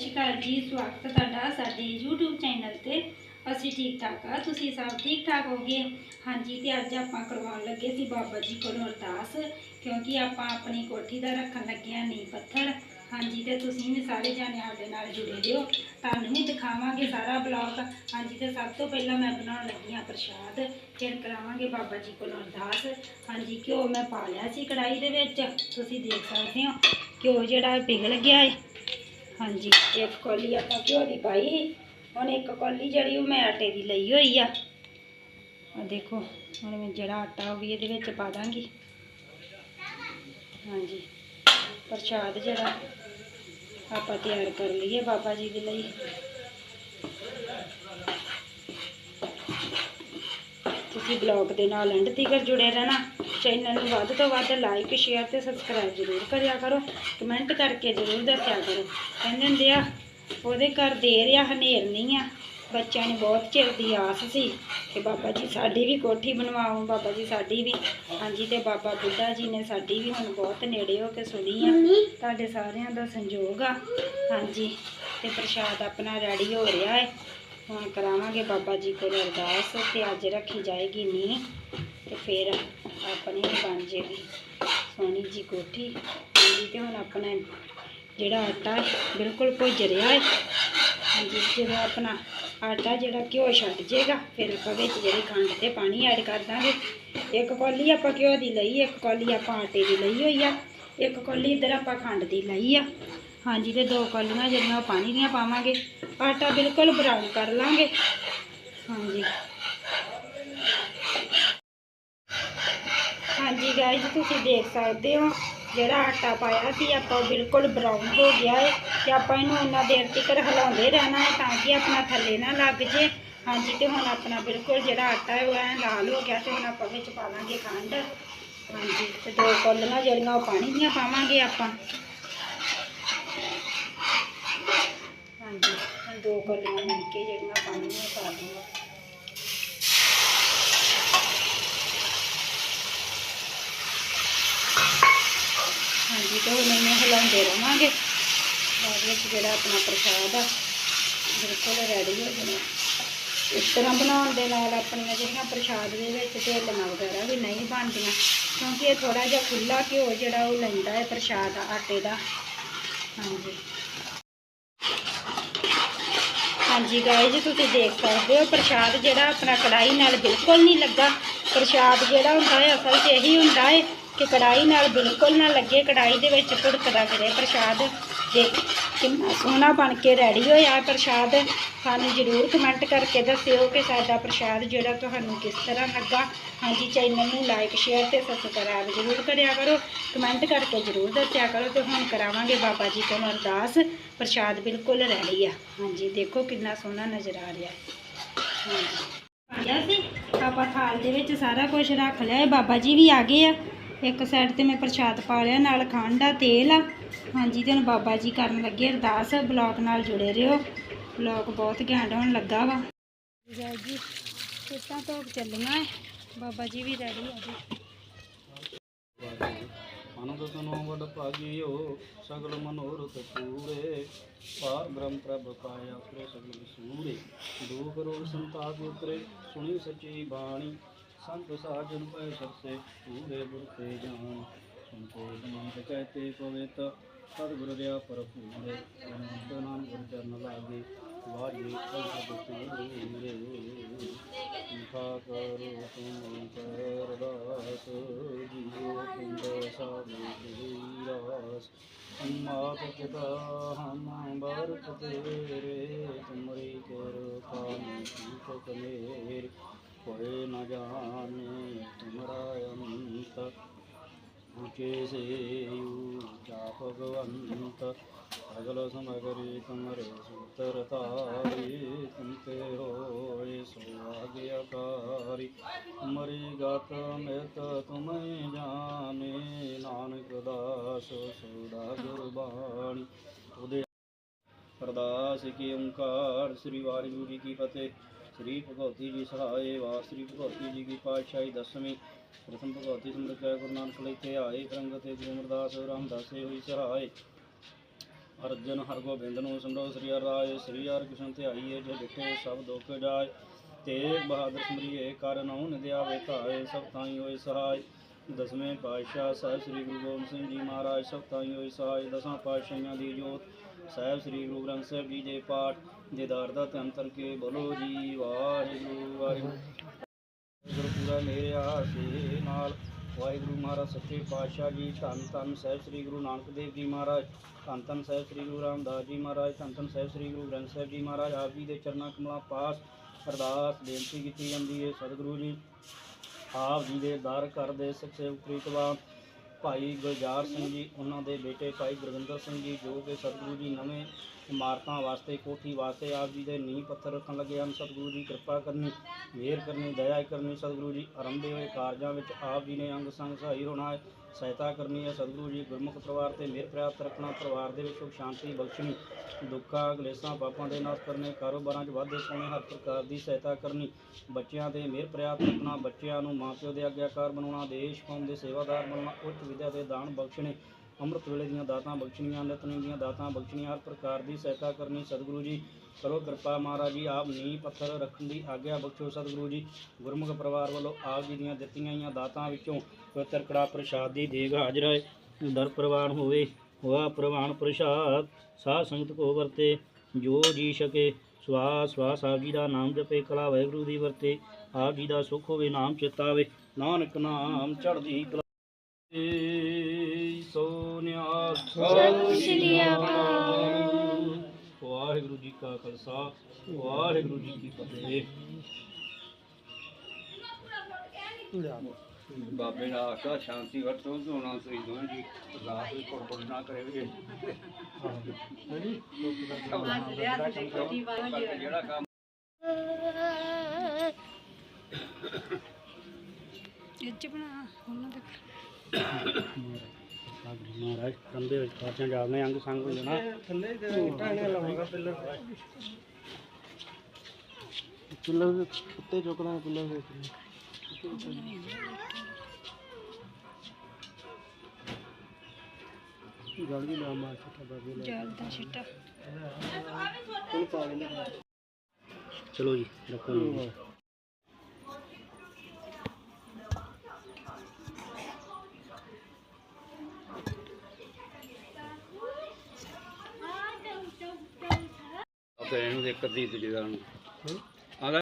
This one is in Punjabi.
ਸਤਿ ਸ਼੍ਰੀ ਅਕਾਲ ਜੀ, ਸਵਾਗਤ ਹੈ ਤੁਹਾਡਾ ਸਾਡੇ YouTube ਚੈਨਲ ਤੇ। ਅਸੀਂ ਠੀਕ ਠਾਕ ਆ ਤੁਸੀਂ ਸਭ ਠੀਕ ਠਾਕ ਹੋਗੇ? ਹਾਂਜੀ, ਤੇ ਅੱਜ ਆਪਾਂ ਕਰਵਾਉਣ ਲੱਗੇ ਸੀ ਬਾਬਾ ਜੀ ਕੋਲੋਂ ਅਰਦਾਸ, ਕਿਉਂਕਿ ਆਪਾਂ ਆਪਣੀ ਕੋਠੀ ਦਾ ਰੱਖਣ ਲੱਗੇ ਆ ਨੀਂਹ ਪੱਥਰ। ਹਾਂਜੀ, ਤੇ ਤੁਸੀਂ ਵੀ ਸਾਰੇ ਜਾਣੇ ਸਾਡੇ ਨਾਲ ਜੁੜੇ ਰਹੋ। ਤੁਹਾਨੂੰ ਵੀ ਦਿਖਾਵਾਂਗੇ ਸਾਰਾ ਬਲੌਗ। ਹਾਂਜੀ, ਤੇ ਸਭ ਤੋਂ ਪਹਿਲਾਂ ਮੈਂ ਬਣਾਉਣ ਲੱਗੀ ਆ ਪ੍ਰਸ਼ਾਦ। ਫਿਰ ਕਰਾਵਾਂਗੇ ਬਾਬਾ ਜੀ ਕੋਲੋਂ ਅਰਦਾਸ। ਹਾਂਜੀ, ਘਿਓ ਮੈਂ ਪਾ ਲਿਆ ਸੀ ਕੜਾਈ ਦੇ ਵਿੱਚ। ਤੁਸੀਂ ਦੇਖ ਸਕਦੇ ਹੋ, ਘਿਓ ਜਿਹੜਾ ਪਿਘਲ ਗਿਆ ਹੈ ਹਾਂਜੀ, ਇੱਕ ਕੌਲੀ ਆਪਾਂ ਘਿਓ ਦੀ ਪਾਈ ਸੀ। ਹੁਣ ਇੱਕ ਕੌਲੀ ਜਿਹੜੀ ਉਹ ਮੈਂ ਆਟੇ ਦੀ ਲਈ ਹੋਈ ਆ। ਆ ਦੇਖੋ, ਹੁਣ ਮੈਂ ਜਿਹੜਾ ਆਟਾ ਉਹ ਵੀ ਇਹਦੇ ਵਿੱਚ ਪਾ ਦਾਂਗੀ। ਹਾਂਜੀ, ਪ੍ਰਸ਼ਾਦ ਜਿਹੜਾ ਆਪਾਂ ਤਿਆਰ ਕਰ ਲਈਏ ਬਾਬਾ ਜੀ ਦੇ ਲਈ। ਤੁਸੀਂ ਬਲੌਗ ਦੇ ਨਾਲ ਐਂਡ ਤੀਕਰ ਜੁੜੇ ਰਹਿਣਾ। ਚੈਨਲ ਨੂੰ ਵੱਧ ਤੋਂ ਵੱਧ ਲਾਈਕ ਸ਼ੇਅਰ ਤੇ ਸਬਸਕ੍ਰਾਈਬ ਜ਼ਰੂਰ ਕਰਿਆ ਕਰੋ। ਕਮੈਂਟ ਕਰਕੇ ਜ਼ਰੂਰ ਦੱਸਿਆ ਕਰੋ। ਕਹਿੰਦੇ ਹੁੰਦੇ ਆ ਉਹਦੇ ਘਰ ਦੇਰ ਆ ਹਨੇਰ ਨਹੀਂ ਆ। ਬੱਚਿਆਂ ਨੂੰ ਬਹੁਤ ਚਿਰ ਦੀ ਆਸ ਸੀ ਕਿ ਬਾਬਾ ਜੀ ਸਾਡੀ ਵੀ ਕੋਠੀ ਬਣਵਾਓ ਬਾਬਾ ਜੀ ਸਾਡੀ ਵੀ। ਹਾਂਜੀ ਤੇ ਬਾਬਾ ਬੁੱਢਾ ਜੀ ਨੇ ਸਾਡੀ ਵੀ ਹੁਣ ਬਹੁਤ ਨੇੜੇ ਹੋ ਕੇ ਸੁਣੀ ਆ। ਤੁਹਾਡੇ ਸਾਰਿਆਂ ਦਾ ਸੰਯੋਗ ਆ। ਹਾਂਜੀ ਤੇ ਪ੍ਰਸ਼ਾਦ ਆਪਣਾ ਰੈਡੀ ਹੋ ਰਿਹਾ ਹੈ ਹੁਣ ਕਰਾਵਾਂਗੇ ਬਾਬਾ ਜੀ ਕੋਲ ਅਰਦਾਸ ਤੇ ਅੱਜ ਰੱਖੀ ਜਾਏਗੀ ਨੀ ਤੇ ਫਿਰ ਆਪਣੀ ਬਣ ਜੇਗੀ ਸੋਹਣੀ ਜੀ ਕੋਠੀ। ਹਾਂਜੀ, ਤੇ ਹੁਣ ਆਪਣਾ ਜਿਹੜਾ ਆਟਾ ਬਿਲਕੁਲ ਭੁੱਜ ਰਿਹਾ ਹੈ। ਹਾਂਜੀ, ਜਦੋਂ ਆਪਣਾ ਆਟਾ ਜਿਹੜਾ ਘਿਓ ਛੱਡ ਜੇਗਾ ਫਿਰ ਆਪਾਂ ਵਿੱਚ ਜਿਹੜੀ ਖੰਡ ਤੇ ਪਾਣੀ ਐਡ ਕਰ ਦਾਂਗੇ। ਇੱਕ ਕੌਲੀ ਆਪਾਂ ਘਿਓ ਦੀ ਲਈ ਇੱਕ ਕੌਲੀ ਆਪਾਂ ਆਟੇ ਦੀ ਲਈ ਹੋਈ ਆ। ਇੱਕ ਕੌਲੀ ਇੱਧਰ ਆਪਾਂ ਖੰਡ ਦੀ ਲਈ ਆ। ਹਾਂਜੀ, ਤੇ ਦੋ ਕੌਲੀਆਂ ਜਿਹੜੀਆਂ ਉਹ ਪਾਣੀ ਦੀਆਂ ਪਾਵਾਂਗੇ। ਆਟਾ ਬਿਲਕੁਲ ਬਰਾਊਨ ਕਰ ਲਾਂਗੇ। ਹਾਂਜੀ। ਹਾਂਜੀ ਗਾਇਜ਼ ਤੁਸੀਂ ਦੇਖ ਸਕਦੇ ਹੋ ਜਿਹੜਾ ਆਟਾ ਪਾਇਆ ਸੀ, ਆਪਾਂ ਉਹ ਬਿਲਕੁਲ ਬਰਾਊਨ ਹੋ ਗਿਆ ਹੈ ਤੇ ਆਪਾਂ ਇਹਨੂੰ ਉਹਨਾਂ ਦੇਰ ਤੱਕ ਹਿਲਾਉਂਦੇ ਰਹਿਣਾ ਹੈ ਤਾਂ ਕਿ ਆਪਣਾ ਥੱਲੇ ਨਾ ਲੱਗ ਜੇ। ਹਾਂਜੀ ਤੇ ਹੁਣ ਆਪਣਾ ਬਿਲਕੁਲ ਜਿਹੜਾ ਆਟਾ ਹੈ ਉਹ ਐ ਲਾਲ ਹੋ ਗਿਆ ਤੇ ਹੁਣ ਆਪਾਂ ਵਿੱਚ ਪਾ ਲਾਂਗੇ ਖੰਡ। ਹਾਂਜੀ ਤੇ ਦੋ ਕੌਲੀਆਂ ਜਿਹੜੀਆਂ ਉਹ ਪਾਣੀ ਦੀਆਂ ਪਾਵਾਂਗੇ ਆਪਾਂ। ਹਾਂਜੀ ਦੋ ਕੌਲੀਆਂ ਮਿਲ ਕੇ ਜਿਹੜੀਆਂ ਪਾਣੀ ਦੀਆਂ ਪਾ ਦੂੰਗਾ ਹਾਂਜੀ ਤੇ ਹੁਣ ਇਹਨੂੰ ਹਿਲਾਉਂਦੇ ਰਵਾਂਗੇ। ਬਾਅਦ ਵਿੱਚ ਜਿਹੜਾ ਆਪਣਾ ਪ੍ਰਸ਼ਾਦ ਆ, ਬਿਲਕੁਲ ਰੈਡੀ ਹੋ ਜਾਣਾ। ਇਸ ਤਰ੍ਹਾਂ ਬਣਾਉਣ ਦੇ ਨਾਲ ਆਪਣੀਆਂ ਜਿਹੜੀਆਂ ਪ੍ਰਸ਼ਾਦ ਦੇ ਵਿੱਚ ਢੇਲੀਆਂ ਵਗੈਰਾ ਵੀ ਨਹੀਂ ਬਣਦੀਆਂ, ਕਿਉਂਕਿ ਇਹ ਥੋੜਾ ਜਿਹਾ ਖੁੱਲਾ ਘਿਓ ਜਿਹੜਾ ਉਹ ਲੈਂਦਾ ਹੈ ਪ੍ਰਸ਼ਾਦ ਆਟੇ ਦਾ। ਹਾਂਜੀ। ਹਾਂਜੀ ਗਾਇਜ਼ ਤੁਸੀਂ ਦੇਖ ਸਕਦੇ ਹੋ ਪ੍ਰਸ਼ਾਦ ਜਿਹੜਾ ਆਪਣਾ ਕੜਾਈ ਨਾਲ ਬਿਲਕੁਲ ਨਹੀਂ ਲੱਗਾ। ਪ੍ਰਸ਼ਾਦ ਜਿਹੜਾ ਹੁੰਦਾ ਹੈ, ਅਸਲ 'ਚ ਇਹੀ ਹੁੰਦਾ ਹੈ ਕਿ ਕੜਾਈ ਨਾਲ ਬਿਲਕੁਲ ਨਾ ਲੱਗੇ ਕੜਾਈ ਦੇ ਵਿੱਚ ਭੁੜਕਦਾ ਫਿਰੇ ਪ੍ਰਸ਼ਾਦ। ਦੇ ਕਿੰਨਾ ਸੋਹਣਾ ਬਣ ਕੇ ਰੈਡੀ ਹੋਇਆ ਪ੍ਰਸ਼ਾਦ, ਸਾਨੂੰ ਜ਼ਰੂਰ ਕਮੈਂਟ ਕਰਕੇ ਦੱਸਿਓ ਕਿ ਸਾਡਾ ਪ੍ਰਸ਼ਾਦ ਜਿਹੜਾ ਤੁਹਾਨੂੰ ਕਿਸ ਤਰ੍ਹਾਂ ਲੱਗਾ। ਹਾਂਜੀ, ਚੈਨਲ ਨੂੰ ਲਾਈਕ ਸ਼ੇਅਰ ਤੇ ਸਬਸਕ੍ਰਾਈਬ ਜ਼ਰੂਰ ਕਰਿਆ ਕਰੋ। ਕਮੈਂਟ ਕਰਕੇ ਜ਼ਰੂਰ ਦੱਸਿਆ ਕਰੋ ਤੇ ਹੁਣ ਕਰਾਵਾਂਗੇ ਬਾਬਾ ਜੀ ਕੋਲ ਅਰਦਾਸ। ਪ੍ਰਸ਼ਾਦ ਬਿਲਕੁਲ ਰੈਡੀ ਆ। ਹਾਂਜੀ, ਦੇਖੋ ਕਿੰਨਾ ਸੋਹਣਾ ਨਜ਼ਰ ਆ ਰਿਹਾ ਹਾਂਜੀ। ਆਇਆ ਸੀ। ਆਪਾਂ ਥਾਲ ਦੇ ਵਿੱਚ ਸਾਰਾ ਕੁਝ ਰੱਖ ਲਿਆ ਬਾਬਾ ਜੀ ਵੀ ਆ ਗਏ ਆ। ਇੱਕ ਸਾਈਡ ਤੇ ਮੈਂ ਪ੍ਰਸ਼ਾਦ ਪਾ ਲਿਆ, ਨਾਲ ਖੰਡ ਆ, ਤੇਲ ਆ। ਹਾਂਜੀ, ਤੇ ਬਾਬਾ ਜੀ ਕਰਨ ਲੱਗੇ ਅਰਦਾਸ ਬਲੌਗ ਨਾਲ ਜੁੜੇ ਰਹੋ। ਬਲੌਗ ਬਹੁਤ ਘੈਂਟ ਹੋਣ ਲੱਗਾ ਵਾ। ਜੀ ਕਿਤਾਂ ਤੋਂ ਚੱਲੀਆਂ ਬਾਬਾ ਜੀ ਵੀ ਰੈਡੀ ਆ ਜੀ। ਆਨੰਦ ਤਨੋ ਵਡ ਭਾਗਿਓ, ਸਗਲ ਮਨੋਰਥ ਪੂਰੇ। ਪਾਰ ਬ੍ਰਹਮ ਪ੍ਰਭ ਪਾਇਆ ਉਤਰੇ ਸਗਲ ਸੂਰੇ। ਦੁਖ ਰੋਗ ਸੰਤਾਪ ਸੰਤ ਸਾਜਨ ਪੈ ਸਰਸੇ, ਪੂਰੇ ਗੁਰ ਤੇ ਜਾਨ। ਸੁਨ ਕੋ ਕਹਤੇ ਪਵਿੱਤ, ਸਤਿਗੁਰ ਰਿਆ ਪਰਪੂਰੇ ਅਨੰਤ ਨਾਮ ਗੁਰ ਚਰਨ ਲਾਗੇ ਵਾਜੀ ਸਭ ਪੂਰੇ ਮੁਖਾ ਕਰੋ ਤੁਮ ਕਰਦਾਸ ਜੀਓ ਕੁੰਦ ਸਾਬੀ ਰਾਸ। ਮਾਤ ਪਿਤਾ ਹਮ ਬਰਕ ਤੇਰੇ, ਤੁਮਰੀ ਕਿਰਪਾ ਨੀਤ ਕਮੇਰ कोई न जाने तुम्हारा अंत झुके से जा भगवंत अगल समगरी कमरे सुतर तारी सुनते हो सौभाग्यकारी मरी गत में तो तुम्हें जाने नानक दास सुधा गुरबाणी उदय प्रदास के ओंकार श्री वाहिगुरु की फतेह ਸ੍ਰੀ ਭਗਵਤੀ ਜੀ ਸਹਾਏ ਵਾ ਸ੍ਰੀ ਭਗਵਤੀ ਜੀ ਕੀ ਪਾਤਸ਼ਾਹੀ ਦਸਵੀਂ। ਪ੍ਰਥਮ ਭਗਵਤੀ ਸਮਰਥ ਗੁਰੂ ਨਾਨਕ ਲੈ ਕੇ ਆਏ ਪ੍ਰੰਗਤ ਤੇ ਗੁਰੂ ਅਮਰਦਾਸ ਰਾਮਦਾਸੇ ਹੋਈ ਸਹਾਏ। ਅਰਜਨ ਹਰਗੋਬਿੰਦ ਨੂੰ ਸਿਮਰੋ ਸ੍ਰੀ ਹਰਿ ਰਾਏ ਸ੍ਰੀ ਹਰਿ ਕ੍ਰਿਸ਼ਨ ਧਿਆਈਏ ਜੇ ਡਿਠੇ ਸਭ ਦੁੱਖ ਜਾਏ। ਤੇਗ ਬਹਾਦਰ ਸਿਮਰਿਏ, ਕਰ ਨਉ ਨਿਦਿਆ ਵੇਖਾਏ ਸਭ ਤਾਈ ਹੋਏ ਸਹਾਇ ਦਸਵੇਂ ਪਾਤਸ਼ਾਹ ਸਾਹਿਬ ਸ੍ਰੀ ਗੁਰੂ ਗੋਬਿੰਦ ਸਿੰਘ ਜੀ ਮਹਾਰਾਜ, ਸਭ ਤਾਈ ਹੋਏ ਸਹਾਇ ਦਸਾਂ ਪਾਤਸ਼ਾਹਾਂ ਦੀ ਜੋਤ, ਸਾਹਿਬ ਸ੍ਰੀ ਗੁਰੂ ਗ੍ਰੰਥ ਸਾਹਿਬ ਜੀ ਦੇ ਪਾਠ। ਦੀਦਾਰ ਦਾ ਧੰਨ ਤਰ ਕੇ ਬੋਲੋ ਜੀ, ਵਾਹਿਗੁਰੂ ਵਾਹਿਗੁਰੂ। ਗੁਰੂ ਮੇਰੇ ਆਸੇ ਨਾਲ। ਵਾਹਿਗੁਰੂ ਮਹਾਰਾਜ, ਸੱਚੇ ਪਾਤਸ਼ਾਹ ਜੀ, ਧੰਨ ਧੰਨ ਸਾਹਿਬ ਸ੍ਰੀ ਗੁਰੂ ਨਾਨਕ ਦੇਵ ਜੀ ਮਹਾਰਾਜ, ਧੰਨ ਧੰਨ ਸਾਹਿਬ ਸ੍ਰੀ ਗੁਰੂ ਰਾਮਦਾਸ ਜੀ ਮਹਾਰਾਜ, ਧੰਨ ਧੰਨ ਸਾਹਿਬ ਸ੍ਰੀ ਗੁਰੂ ਗ੍ਰੰਥ ਸਾਹਿਬ ਜੀ ਮਹਾਰਾਜ, ਆਪ ਜੀ ਦੇ ਚਰਨਾਂ ਕਮਲਾਂ ਪਾਸ ਅਰਦਾਸ ਬੇਨਤੀ ਕੀਤੀ ਜਾਂਦੀ ਹੈ ਸਤਿਗੁਰੂ ਜੀ। ਆਪ ਜੀ ਦੇ ਦਰ ਘਰ ਦੇ ਸੱਚੇ ਪ੍ਰੀਤਵਾਨ ਭਾਈ ਗੁਲਜ਼ਾਰ ਸਿੰਘ ਜੀ, ਉਹਨਾਂ ਦੇ ਬੇਟੇ ਭਾਈ ਗੁਰਵਿੰਦਰ ਸਿੰਘ ਜੀ, ਜੋ ਕਿ ਸਤਿਗੁਰੂ ਜੀ ਨਵੇਂ ਇਮਾਰਤਾਂ ਵਾਸਤੇ, ਕੋਠੀ ਵਾਸਤੇ ਆਪ ਜੀ ਦੇ ਨੀਂਹ ਪੱਥਰ ਰੱਖਣ ਲੱਗੇ ਹਨ। ਸਤਿਗੁਰੂ ਜੀ ਕਿਰਪਾ ਕਰਨੀ, ਮਿਹਰ ਕਰਨੀ, ਦਇਆ ਕਰਨੀ। ਸਤਿਗੁਰੂ ਜੀ ਆਰੰਭੇ ਹੋਏ ਕਾਰਜਾਂ ਵਿੱਚ ਆਪ ਜੀ ਨੇ ਅੰਗ ਸੰਗ ਸਹਾਈ ਹੋਣਾ ਹੈ, ਸਹਾਇਤਾ ਕਰਨੀ ਹੈ। ਸਤਿਗੁਰੂ ਜੀ ਗੁਰਮੁਖ ਪਰਿਵਾਰ ਤੇ ਮਿਹਰ ਪ੍ਰਾਪਤ ਰੱਖਣਾ, ਪਰਿਵਾਰ ਦੇ ਵਿੱਚ ਸੁਖ, ਸ਼ਾਂਤੀ, ਬਖਸ਼ਣੀ, ਦੁੱਖਾਂ, ਕਲੇਸ਼ਾਂ, ਪਾਪਾਂ ਦੇ ਨਾਸ਼ ਕਰਨੇ, ਕਾਰੋਬਾਰਾਂ 'ਚ ਵਾਧੇ ਸੋਹਣੇ ਹਰ ਪ੍ਰਕਾਰ ਦੀ ਸਹਾਇਤਾ ਕਰਨੀ, ਬੱਚਿਆਂ ਤੇ ਮਿਹਰ ਪ੍ਰਾਪਤ ਰੱਖਣਾ, ਬੱਚਿਆਂ ਨੂੰ ਮਾਪਿਓ ਦੇ ਆਗਿਆਕਾਰ ਬਣਾਉਣਾ, ਦੇਸ਼ ਕੌਮ ਦੇ ਸੇਵਾਦਾਰ ਬਣਾਉਣਾ ਉੱਚ ਵਿਦਿਆ ਦੇ ਦਾਨ ਬਖਸ਼ਣੇ ਅੰਮ੍ਰਿਤ ਵੇਲੇ ਦੀਆਂ ਦਾਤਾਂ ਬਖਸ਼ਣੀਆਂ ਨਿਤਨੇਮ ਦੀਆਂ ਦਾਤਾਂ ਬਖਸ਼ਣੀਆਂ, ਹਰ ਪ੍ਰਕਾਰ ਦੀ ਸਹਾਇਤਾ ਕਰਨੀ ਸਤਿਗੁਰੂ ਜੀ। ਕਰੋ ਕਿਰਪਾ ਮਹਾਰਾਜ ਜੀ, ਆਪ ਨੀਂਹ ਪੱਥਰ ਰੱਖਣ ਦੀ ਆਗਿਆ ਬਖਸ਼ੋ ਸਤਿਗੁਰੂ ਜੀ। ਗੁਰਮੁਖ ਪਰਿਵਾਰ ਵੱਲੋਂ ਆਪ ਜੀ ਦੀਆਂ ਦਿੱਤੀਆਂ ਹੋਈਆਂ ਦਾਤਾਂ ਵਿੱਚੋਂ ਪਵਿੱਤਰ ਕੜਾ ਪ੍ਰਸ਼ਾਦ ਦੀ ਦੇਗ ਹਾਜ਼ਰ ਹੈ। ਦਰ ਪ੍ਰਵਾਨ ਹੋਵੇ, ਹੋਆ ਪ੍ਰਵਾਨ ਪ੍ਰਸ਼ਾਦ, ਸਾਧ ਸੰਗਤ ਕੋ ਵਰਤੇ, ਜੋ ਜੀ ਸਕੇ ਸਵਾਸ ਸਵਾਸ ਆਪ ਜੀ ਦਾ ਨਾਮ ਜਪੇ, ਕਲਾ ਵਾਹਿਗੁਰੂ ਦੀ ਵਰਤੇ, ਆਪ ਜੀ ਦਾ ਸੁਖ ਹੋਵੇ, ਨਾਮ ਚਿਤਾਵੇ ਨਾਨਕ ਨਾਮ ਚੜ੍ਹਦੀ ਕਲਾ ਸਤਿ ਸ਼੍ਰੀ ਅਕਾਲ। ਵਾਹਿਗੁਰੂ ਜੀ ਕਾ ਖਾਲਸਾ ਵਾਹਿਗੁਰੂ ਜੀ ਕੀ ਫਤਿਹ। ਬਾਬੇ ਦਾ ਆਖਾ ਸ਼ਾਂਤੀ ਵਰਤੋ ਦੋਣਾ ਸਹੀ ਦੋਵੇਂ ਜੀ। ਅਰਦਾਸ ਵੀ ਕੋਲ ਨਾ ਕਰੇ ਵੀ। ਜਿਹੜਾ ਕੰਮ ਇੱਚ ਬਣਾ ਉਹਨਾਂ ਦੇ ਮਹਾਰਾਜ ਕੰਦੇ ਵਿੱਚ ਖਾਚਾਂ ਜਾਲਨੇ ਅੰਗ ਸੰਗ ਹੋ ਜਾਣਾ। ਥੱਲੇ ਟਾਣੇ ਲਾਵਾਂਗਾ ਪਿੱਲਰ ਪਿੱਲਰ ਉੱਤੇ ਚੁੱਕਦਾ ਪਿੱਲਰ ਦੇ ਗੱਲ ਵੀ ਨਾ ਮਾਰ ਸਕਦਾ ਬਾਬੇ ਜਲ ਦਾ ਛਿੱਟਾ। ਚਲੋ ਜੀ ਰੱਖੋ ਜੀ। ਆਪੇ ਇਹਨੂੰ ਇੱਕ ਅੱਧੀ ਦੂਜੇ ਦਾ ਨੂੰ